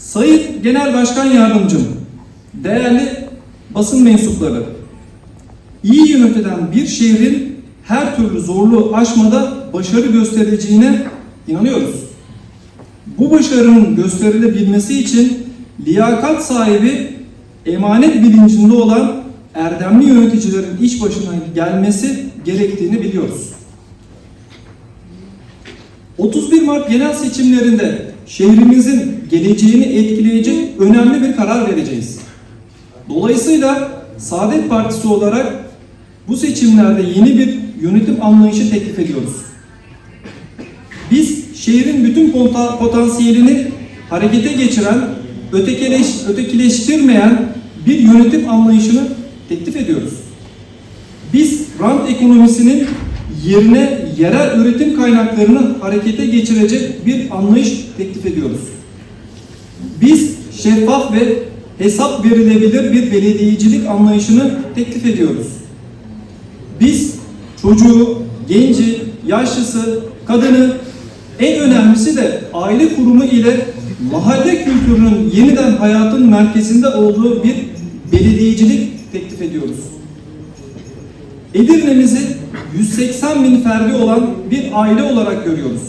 Sayın Genel Başkan Yardımcım, değerli basın mensupları, iyi yönetilen bir şehrin her türlü zorluğu aşmada başarı göstereceğine inanıyoruz. Bu başarının gösterilebilmesi için liyakat sahibi, emanet bilincinde olan erdemli yöneticilerin iş başına gelmesi gerektiğini biliyoruz. 31 Mart genel seçimlerinde şehrimizin geleceğini etkileyecek önemli bir karar vereceğiz. Dolayısıyla Saadet Partisi olarak bu seçimlerde yeni bir yönetim anlayışı teklif ediyoruz. Biz şehrin bütün pota- potansiyelini harekete geçiren, ötekileş, ötekileştirmeyen bir yönetim anlayışını teklif ediyoruz. Biz rant ekonomisinin yerine yerel üretim kaynaklarını harekete geçirecek bir anlayış teklif ediyoruz. Biz şeffaf ve hesap verilebilir bir belediyecilik anlayışını teklif ediyoruz. Biz çocuğu, genci, yaşlısı, kadını, en önemlisi de aile kurumu ile mahalle kültürünün yeniden hayatın merkezinde olduğu bir belediyecilik teklif ediyoruz. Edirne'mizi 180 bin ferdi olan bir aile olarak görüyoruz.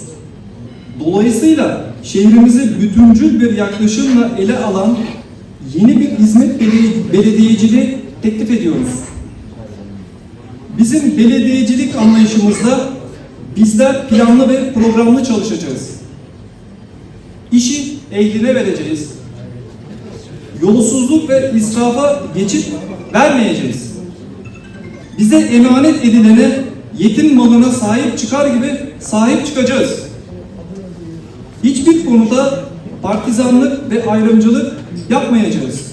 Dolayısıyla şehrimizi bütüncül bir yaklaşımla ele alan yeni bir hizmet bele- belediyeciliği teklif ediyoruz. Bizim belediyecilik anlayışımızda bizler planlı ve programlı çalışacağız. İşi ehline vereceğiz. Yolsuzluk ve israfa geçit vermeyeceğiz. Bize emanet edilene yetim malına sahip çıkar gibi sahip çıkacağız. Hiçbir konuda partizanlık ve ayrımcılık yapmayacağız.